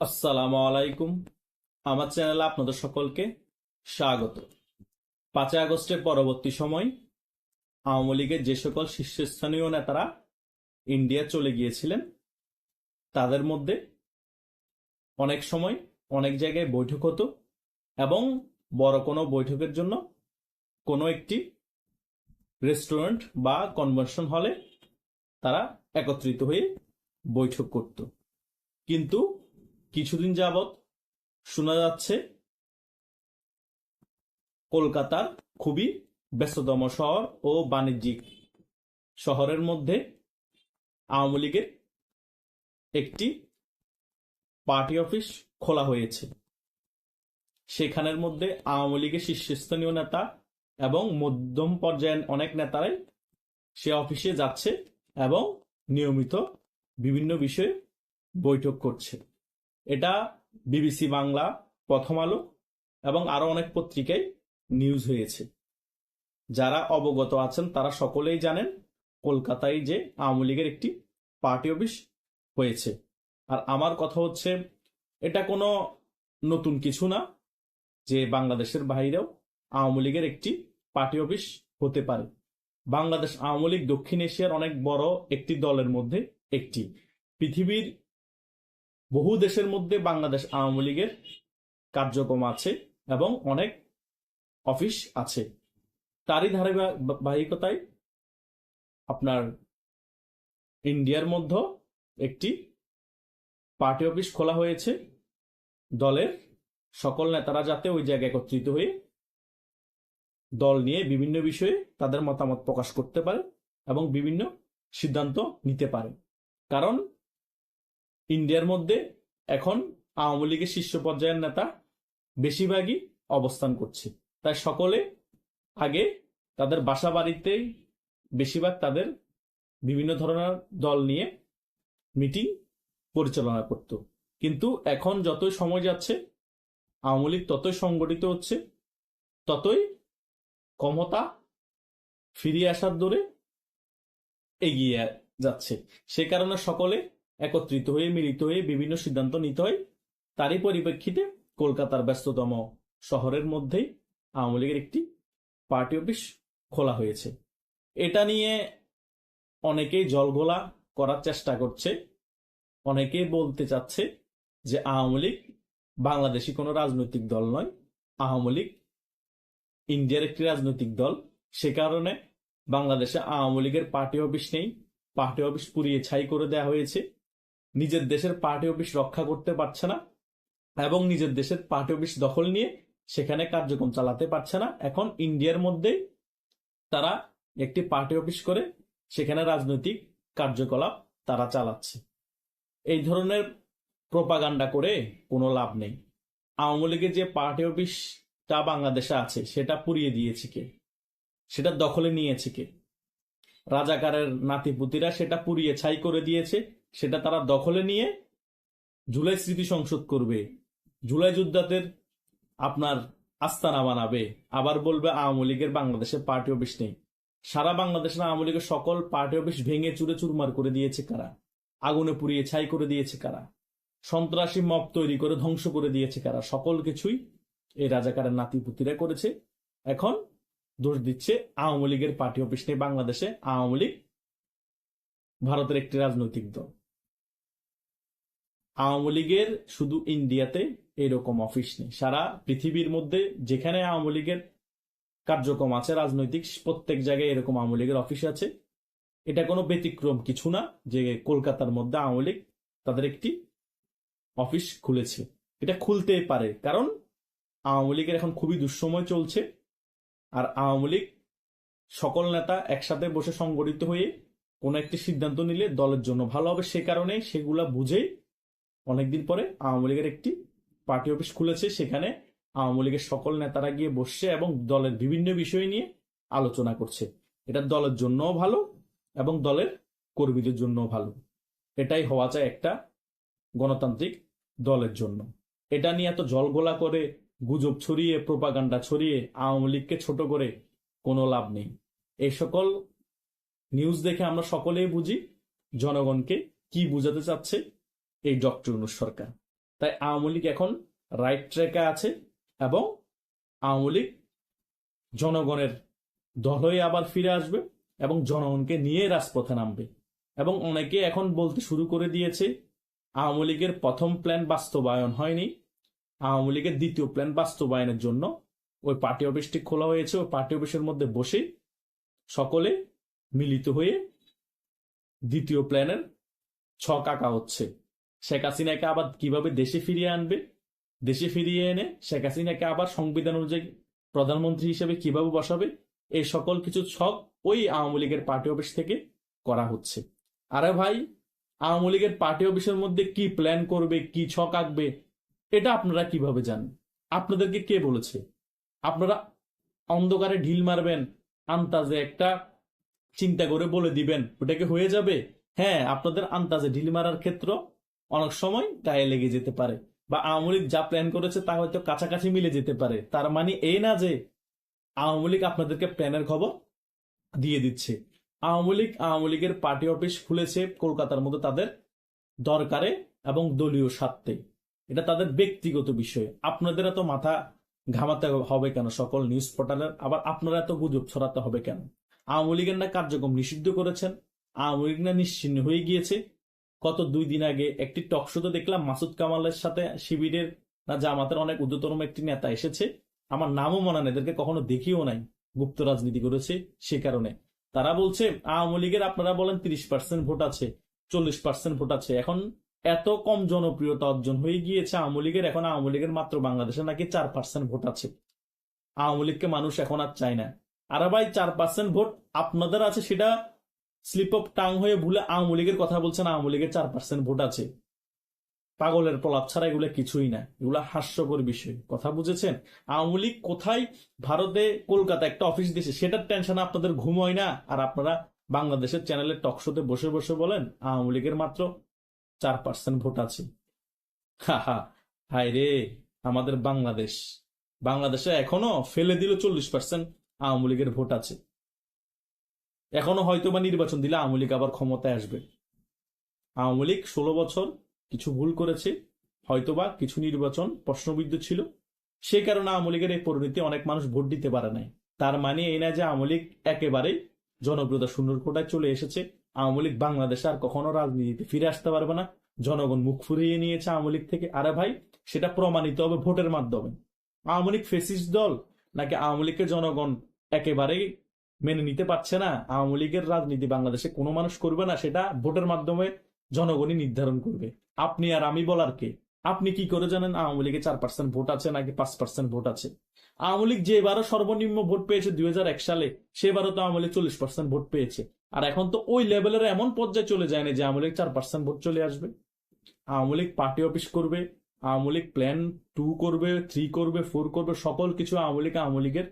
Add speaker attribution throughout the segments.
Speaker 1: আসসালামু আলাইকুম। আমার চ্যানেলে আপনাদের সকলকে স্বাগত। পাঁচই আগস্টের পরবর্তী সময় আওয়ামী লীগের যে সকল শীর্ষস্থানীয় নেতারা ইন্ডিয়া চলে গিয়েছিলেন, তাদের মধ্যে অনেক সময় অনেক জায়গায় বৈঠক হতো এবং বড় কোনো বৈঠকের জন্য কোনো একটি রেস্টুরেন্ট বা কনভেনশন হলে তারা একত্রিত হয়ে বৈঠক করত। কিন্তু কিছুদিন যাবৎ শোনা যাচ্ছে কলকাতার খুবই ব্যস্ততম শহর ও বাণিজ্যিক শহরের মধ্যে আওয়ামী লীগের একটি পার্টি অফিস খোলা হয়েছে। সেখানের মধ্যে আওয়ামী লীগের শীর্ষস্থানীয় নেতা এবং মধ্যম পর্যায়ের অনেক নেতারাই সে অফিসে যাচ্ছে এবং নিয়মিত বিভিন্ন বিষয়ে বৈঠক করছে। এটা বিবিসি বাংলা প্রথম আলো এবং আরও অনেক পত্রিকায় নিউজ হয়েছে। যারা অবগত আছেন, তারা সকলেই জানেন কলকাতায় যে আওয়ামী লীগের একটি পার্টি অফিস হয়েছে। আর আমার কথা হচ্ছে, এটা কোনো নতুন কিছু না যে বাংলাদেশের বাইরেও আওয়ামী লীগের একটি পার্টি অফিস হতে পারে। বাংলাদেশ আওয়ামী লীগ দক্ষিণ এশিয়ার অনেক বড় একটি দলের মধ্যে একটি। পৃথিবীর বহু দেশের মধ্যে বাংলাদেশ আওয়ামী লীগের কার্যক্রম আছে এবং অনেক অফিস আছে। তারই ধারাবাহিকতায় আপনার ইন্ডিয়ার মধ্যে একটি পার্টি অফিস খোলা হয়েছে। দলের সকল নেতারা যাতে ওই জায়গায় একত্রিত হয়ে দল নিয়ে বিভিন্ন বিষয়ে তাদের মতামত প্রকাশ করতে পারে এবং বিভিন্ন সিদ্ধান্ত নিতে পারে। কারণ ইন্ডিয়ার মধ্যে এখন আওয়ামী লীগের শীর্ষ পর্যায়ের নেতা বেশিরভাগই অবস্থান করছে। তাই সকলে আগে তাদের বাসা বাড়িতেই বেশিরভাগ তাদের বিভিন্ন ধরনের দল নিয়ে মিটিং পরিচালনা করত। কিন্তু এখন যতই সময় যাচ্ছে, আওয়ামী লীগ ততই সংগঠিত হচ্ছে, ততই ক্ষমতা ফিরিয়ে আসার দূরে এগিয়ে যাচ্ছে। সে কারণে সকলে একত্রিত হয়ে, মিলিত হয়ে বিভিন্ন সিদ্ধান্ত নিতে হয়। তারই পরিপ্রেক্ষিতে কলকাতার ব্যস্ততম শহরের মধ্যেই আওয়ামী লীগের একটি পার্টি অফিস খোলা হয়েছে। এটা নিয়ে অনেকেই জলগোলা করার চেষ্টা করছে। অনেকেই বলতে চাচ্ছে যে আওয়ামী লীগ বাংলাদেশি কোনো রাজনৈতিক দল নয়। আওয়ামী লীগ ইন্ডিয়ার একটি রাজনৈতিক দল। সে কারণে বাংলাদেশে আওয়ামী লীগের পার্টি অফিস নেই। পার্টি অফিস পুড়িয়ে ছাই করে দেওয়া হয়েছে। নিজের দেশের পার্টি অফিস রক্ষা করতে পারছে না এবং নিজের দেশের পার্টি অফিস দখল নিয়ে সেখানে কার্যক্রম চালাতে পারছে না। এখন ইন্ডিয়ার মধ্যেই তারা একটি পার্টি অফিস করে সেখানে রাজনৈতিক কার্যকলাপ তারা চালাচ্ছে। এই ধরনের প্রপাগান্ডা করে কোনো লাভ নেই। আওয়ামী লীগের যে পার্টি অফিসটা বাংলাদেশে আছে, সেটা পুড়িয়ে দিয়েছে কে? সেটা দখলে নিয়েছে কে? রাজাকারের নাতিপুতিরা সেটা পুড়িয়ে ছাই করে দিয়েছে। সেটা তারা দখলে নিয়ে জুলাই স্মৃতি সংসদ করবে। জুলাই যোদ্ধাদের আপনার আস্তানা বানাবে। আবার বলবে আওয়ামী লীগের বাংলাদেশে পার্টি অফিস নেই। সারা বাংলাদেশের আওয়ামী লীগের সকল পার্টি অফিস ভেঙে চুরে চুরমার করে দিয়েছে কারা? আগুনে পুড়িয়ে ছাই করে দিয়েছে কারা? সন্ত্রাসী মব তৈরি করে ধ্বংস করে দিয়েছে কারা? সকল কিছুই এই রাজাকারের নাতিপুতিরা করেছে। এখন দোষ দিচ্ছে আওয়ামী লীগের পার্টি অফিস নেই বাংলাদেশে। আওয়ামী লীগ ভারতের একটি রাজনৈতিক দল। আওয়ামী লীগের শুধু ইন্ডিয়াতে এরকম অফিস নেই। সারা পৃথিবীর মধ্যে যেখানে আওয়ামী লীগের কার্যক্রম আছে, রাজনৈতিক প্রত্যেক জায়গায় এরকম আওয়ামী লীগের অফিস আছে। এটা কোনো ব্যতিক্রম কিছু না যে কলকাতার মধ্যে আওয়ামী লীগ তাদের একটি অফিস খুলেছে। এটা খুলতেই পারে, কারণ আওয়ামী লীগের এখন খুবই দুঃসময় চলছে আর আওয়ামী লীগ সকল নেতা একসাথে বসে সংগঠিত হয়ে কোনো একটি সিদ্ধান্ত নিলে দলের জন্য ভালো হবে। সে কারণে সেগুলা বুঝেই অনেকদিন পরে আওয়ামী লীগের একটি পার্টি অফিস খুলেছে। সেখানে আওয়ামী লীগের সকল নেতারা গিয়ে বসছে এবং দলের বিভিন্ন বিষয় নিয়ে আলোচনা করছে। এটা দলের জন্যও ভালো এবং দলের কর্মীদের জন্যও ভালো। এটাই হওয়া চায় একটা গণতান্ত্রিক দলের জন্য। এটা নিয়ে এত জলগোলা করে, গুজব ছড়িয়ে প্রোপাগান্ডা ছড়িয়ে আওয়ামী লীগকে ছোট করে কোনো লাভ নেই। এই সকল নিউজ দেখে আমরা সকলেই বুঝি জনগণকে কি বুঝাতে চাচ্ছে এই ডক্টর সরকার। তাই আওয়ামী লীগ এখন রাইট ট্র্যাকে আছে এবং আওয়ামী লীগ জনগণের দল হয়ে আবার ফিরে আসবে এবং জনগণকে নিয়ে রাজপথে নামবে। এবং অনেকে এখন বলতে শুরু করে দিয়েছে, আওয়ামী লীগের প্রথম প্ল্যান বাস্তবায়ন হয়নি। আওয়ামী লীগের দ্বিতীয় প্ল্যান বাস্তবায়নের জন্য ওই পার্টি অফিসটি খোলা হয়েছে, ওই পার্টি অফিসের মধ্যে বসে সকলে মিলিত হয়ে দ্বিতীয় প্ল্যানের ছক আঁকা হচ্ছে। শেখ হাসিনাকে আবার কীভাবে দেশে ফিরিয়ে আনবে? দেশে ফিরিয়ে এনে শেখ হাসিনাকে আবার সংবিধান অনুযায়ী প্রধানমন্ত্রী হিসেবে কীভাবে বসাবে? এই সকল কিছু ছক ওই আওয়ামী লীগের পার্টি অফিস থেকে করা হচ্ছে। আরে ভাই, আওয়ামী লীগের পার্টি অফিসের মধ্যে কি প্ল্যান করবে, কি ছক আঁকবে, এটা আপনারা কীভাবে জানেন? আপনাদেরকে কে বলেছে? আপনারা অন্ধকারে ঢিল মারবেন আন্তাজে একটা চিন্তা করে বলে দিবেন, ওটাকে হয়ে যাবে? হ্যাঁ আপনাদের আন্তাজে ঢিল মারার ক্ষেত্র অনেক সময় গায়ে লেগে যেতে পারে। বা আওয়ামী লীগ যা প্ল্যান করেছে তা হয়তো কাছাকাছি মিলে যেতে পারে। তার মানে এই না যে আওয়ামী লীগ আপনাদেরকে প্ল্যানের খবর দিয়ে দিচ্ছে। আওয়ামী লীগ, আওয়ামী লীগের পার্টি অফিস খুলেছে কলকাতার মধ্যে তাদের দরকারে এবং দলীয় স্বার্থে। এটা তাদের ব্যক্তিগত বিষয়। আপনাদের এত মাথা ঘামাতে হবে কেন? সকল নিউজ পোর্টালের আবার আপনারা এত গুজব ছড়াতে হবে কেন? আওয়ামী লীগের না কার্যক্রম নিষিদ্ধ করেছেন। আওয়ামী লীগ না নিশ্চিন্ন হয়ে গিয়েছে। গত দুই দিন আগে একটি টক শোতে দেখলাম মাসুদ কামালের সাথে শিবিরের না জামাতের অনেক উদ্যতম একটি নেতা এসেছে। আমার নামও মনে নেই, এদেরকে কখনো দেখিও নাই। গুপ্ত রাজনীতি করেছে সে কারণে। তারা বলছে, আওয়ামী লীগের আপনারা বলেন তিরিশ পার্সেন্ট ভোট আছে, চল্লিশ পার্সেন্ট ভোট আছে। এখন এত কম জনপ্রিয়তা অর্জন হয়ে গিয়েছে আওয়ামী লীগের, এখন আওয়ামী লীগের মাত্র বাংলাদেশে নাকি চার পার্সেন্ট ভোট আছে। আওয়ামী লীগকে মানুষ এখন আর চায় না। আর ভাই, চার পার্সেন্ট ভোট আপনাদের আছে, সেটা স্লিপ অফ টাং হয়ে ভুলে আওয়ামী লীগের কথা বলছেন, আওয়ামী লীগের চার পার্সেন্ট ভোট আছে। পাগলের প্রলাপ ছাড়া এগুলো কিছুই না। এগুলো হাস্যকর বিষয়। কথা বুঝেছেন? আওয়ামী লীগ কোথায়? ভারতে কলকাতা একটা অফিস দিয়েছে। সেটার টেনশন আপনাদের ঘুম হয় না? আর আপনারা বাংলাদেশের চ্যানেলের টকশোতে বসে বসে বলেন, আওয়ামী লীগের মাত্র চার পার্সেন্ট ভোট আছে। হা হা। হায় রে, আমাদের বাংলাদেশ। বাংলাদেশে এখনও ফেলে দিল চল্লিশ পার্সেন্ট আওয়ামী লীগের ভোট আছে। এখনও হয়তো বা নির্বাচন দিলে আওয়ামী লীগ আবার ক্ষমতায় আসবে। আওয়ামী লীগ ষোলো বছর কিছু ভুল করেছে, হয়তোবা কিছু নির্বাচন প্রশ্নবিদ্ধ ছিল। সে কারণে আওয়ামী লীগের এই পরিণতি অনেক মানুষ ভোট দিতে পারে নাই। তার মানে এই না যে আওয়ামী লীগ একেবারেই জনপ্রিয়তা শূন্য কোটায় চলে এসেছে, আওয়ামী লীগ বাংলাদেশে আর কখনো রাজনীতিতে ফিরে আসতে পারবে না। জনগণ মুখ ফুরিয়ে নিয়েছে আওয়ামী লীগ থেকে। আরে ভাই, সেটা প্রমাণিত হবে ভোটের মাধ্যমে। আওয়ামী লীগ ফেসিস দল, নাকি আওয়ামী লীগকে জনগণ একেবারেই মেনে নিতে পারছে না, আওয়ামী লীগের রাজনীতি বাংলাদেশে কোনো মানুষ করবে না, সেটা ভোটের মাধ্যমে জনগণই নির্ধারণ করবে। আপনি আর আমি বলার কে? আপনি কি করে জানেন আওয়ামী লীগে চার পার্সেন্ট ভোট আছে নাকি পাঁচ পার্সেন্ট ভোট আছে? আওয়ামী লীগ যেবারও সর্বনিম্ন ভোট পেয়েছে দুই সালে সেবারও তো আওয়ামী লীগ চল্লিশ পার্সেন্ট ভোট পেয়েছে। আর এখন তো ওই লেভেলের এমন পর্যায়ে চলে যায়নি যে আওয়ামী লীগ চার পার্সেন্ট ভোট চলে আসবে। আওয়ামী লীগ পার্টি অফিস করবে, আওয়ামী লীগ প্ল্যান টু করবে, থ্রি করবে, ফোর করবে, সকল কিছু আওয়ামী লীগ, আওয়ামী লীগের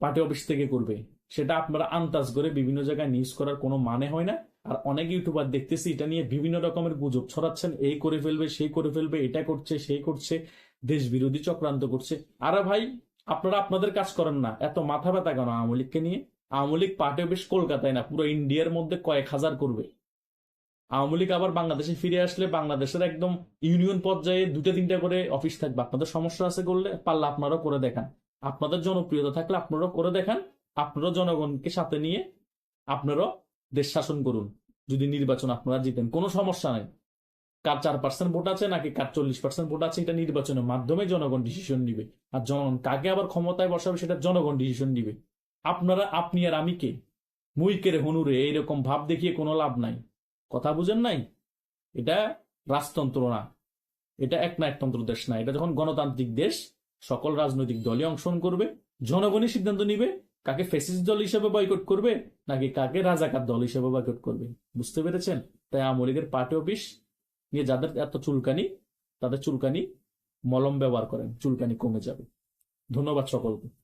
Speaker 1: পার্টি অফিস থেকে করবে। সেটা আপনারা আন্দাজ করে বিভিন্ন জায়গায় নিউজ করার কোনো মানে হয় না। আর অনেক ইউটিউবার দেখতেছি, এটা নিয়ে বিভিন্ন রকমের গুজব ছড়াচ্ছেন। এই করে ফেলবে, সেই করে ফেলবে, এটা করছে, সেই করছে দেশ বিরোধী চক্রান্ত করছে। আরে ভাই, আপনারা আপনাদের কাজ করেন না। এত মাথা ব্যথা কেন আওয়ামী লীগকে নিয়ে? আওয়ামী লীগ পার্টি অফিস কলকাতায় না, পুরো ইন্ডিয়ার মধ্যে কয়েক হাজার করবে। আওয়ামী লীগ আবার বাংলাদেশে ফিরে আসলে বাংলাদেশের একদম ইউনিয়ন পর্যায়ে দুটো তিনটা করে অফিস থাকবে। আপনাদের সমস্যা আছে করলে পারলে আপনারাও করে দেখান। আপনাদের জনপ্রিয়তা থাকলে আপনারাও করে দেখান। আপনারাও জনগণকে সাথে নিয়ে আপনারাও দেশ শাসন করুন। যদি নির্বাচন আপনারা জিতেন, কোনো সমস্যা নাই। কার চার পার্সেন্ট ভোট আছে নাকি কার চল্লিশ পার্সেন্ট ভোট আছে, এটা নির্বাচনের মাধ্যমে জনগণ ডিসিশন নিবে। আর জনগণ কাকে আবার ক্ষমতায় বসাবে, সেটা জনগণ ডিসিশন নিবে। আপনারা, আপনি আর আমি কে? মুইকের হনুরে এইরকম ভাব দেখিয়ে কোনো লাভ নাই। কথা বুঝেন নাই? এটা রাজতন্ত্র না। এটা এক না একতন্ত্র দেশ না। এটা যখন গণতান্ত্রিক দেশ সকল রাজনৈতিক দলই অংশগ্রহণ করবে, জনগণই সিদ্ধান্ত নিবে কাকে ফেসিস্ট দল হিসেবে বয়কট করবে নাকি কাকে রাজাকার দল হিসেবে বয়কট করবে। বুঝতে পেরেছেন? তাই আওয়ামী লীগের পার্টি অফিস নিয়ে যাদের এত চুলকানি, তাদের চুলকানি মলম ব্যবহার করেন, চুলকানি কমে যাবে। ধন্যবাদ সকলকে।